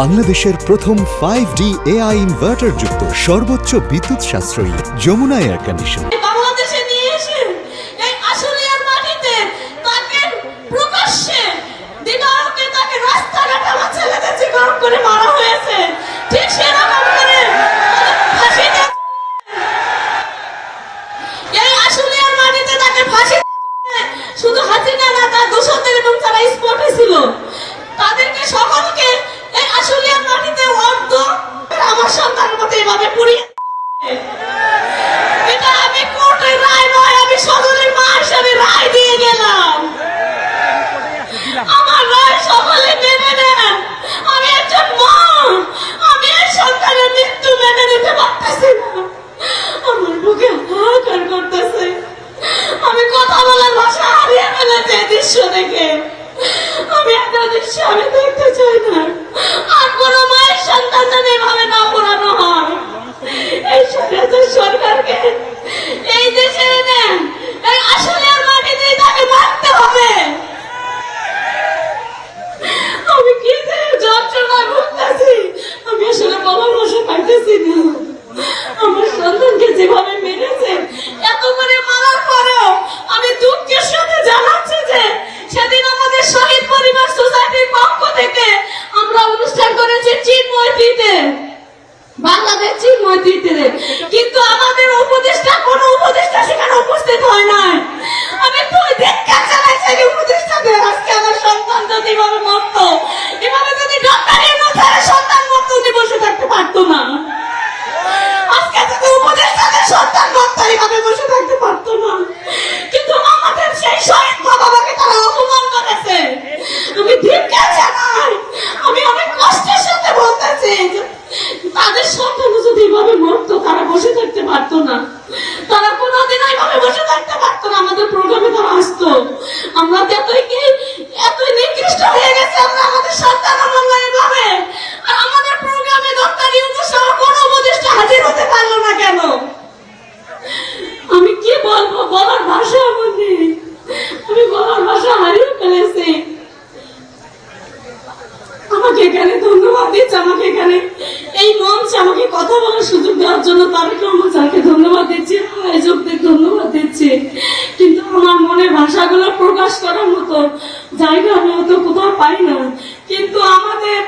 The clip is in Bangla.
বাংলাদেশের প্রথম ফাইভ ডি এআই ইনভার্টার যুক্ত সর্বোচ্চ বিদ্যুৎ সাশ্রয়ী যমুনা এয়ার কন্ডিশন শুধু না, তার এবং যারা স্পটে ছিল। তাদেরকে সকলকে আশুলিয়ার মাটিতে অর্ধ। আমার সন্তানের মতো এভাবে পুড়িয়ে এটা আমি কোর্টের রায় নয়, আমি সদরের মা হিসাবে রায় দিয়ে গেলাম। আমার রায় সকলে মেনে নেন। আমি একজন মা। আমি এই সন্তানের মৃত্যু মেনে নিতে না। আমার বুকে হাহাকার করতেছে। আমি কথা বলার ভাষা হারিয়ে ফেলেছি এই দৃশ্য দেখে। আমি একটা দৃশ্য আমি দেখতে চাই না আর কোনো মায়ের সন্তান যেন এভাবে না পড়ানো হয় এই স্বৈরাচার সরকারকে এই দেশে এনে এই আসলে আর মাটিতে তাকে মারতে হবে আমি কি যে যন্ত্রণা ভুগতেছি আমি আসলে বলার ভাষা পাইতেছি না আমার সন্তানকে যেভাবে মেরেছে এত করে মারার পরেও আমি দুঃখের সাথে জানাচ্ছি যে সেদিন আমাদের শহীদ পরিবার সোসাইটির পক্ষ থেকে আমরা অনুষ্ঠান করেছি চিন্ময়টিতে বাংলাদেশ চিন্ময়টিতে কিন্তু আমাদের উপদেষ্টা, কোন উপদেষ্টা সেখানে উপস্থিত হয় নাই। আমি দেখা চালাইছি এই উপদেষ্টাদের আজকে আমার সন্তান যদি এভাবে মরতো এভাবে যদি ডক্টর এর সন্তান মরতো উনি বসে থাকতে পারতো না আজকে যদি উপদেষ্টাদের সন্তান মরতো এইভাবে বসে থাকতে পারতো না। কিন্তু আমাদের সেই শহীদ মা বাবাকে তারা অপমান করেছে। আমি ধিক্কার জানাই আমি অনেক কষ্টের সাথে বলতেছি তাদের সন্তান যদি এভাবে মরতো, তারা বসে থাকতে পারতো না তারা কোনোদিন এইভাবে বসে থাকতে পারতো না আমাদের প্রোগ্রামে তারা আসতো আমরা তো এতই কি এতই নিকৃষ্ট হয়ে গেছে আমরা আমাদের সন্তান আমরা এভাবে আর আমাদের প্রোগ্রামে ডক্টর ইউনুস সহ কোনো উপদেষ্টা হাজির হতে পারল না কেন আমি কি বলব বলার ভাষা আমার নেই আমি বলার ভাষা হারিয়ে ফেলেছি আমাকে এখানে ধন্যবাদ দিচ্ছে আমাকে এখানে এই মঞ্চ আমাকে কথা বলার সুযোগ দেওয়ার জন্য তারেক রহমান স্যারকে ধন্যবাদ দিচ্ছি আয়োজকদের ধন্যবাদ দিচ্ছি কিন্তু আমার মনের ভাষাগুলো প্রকাশ করার মতো জায়গা আমি হয়তো কোথাও পাই না। কিন্তু আমাদের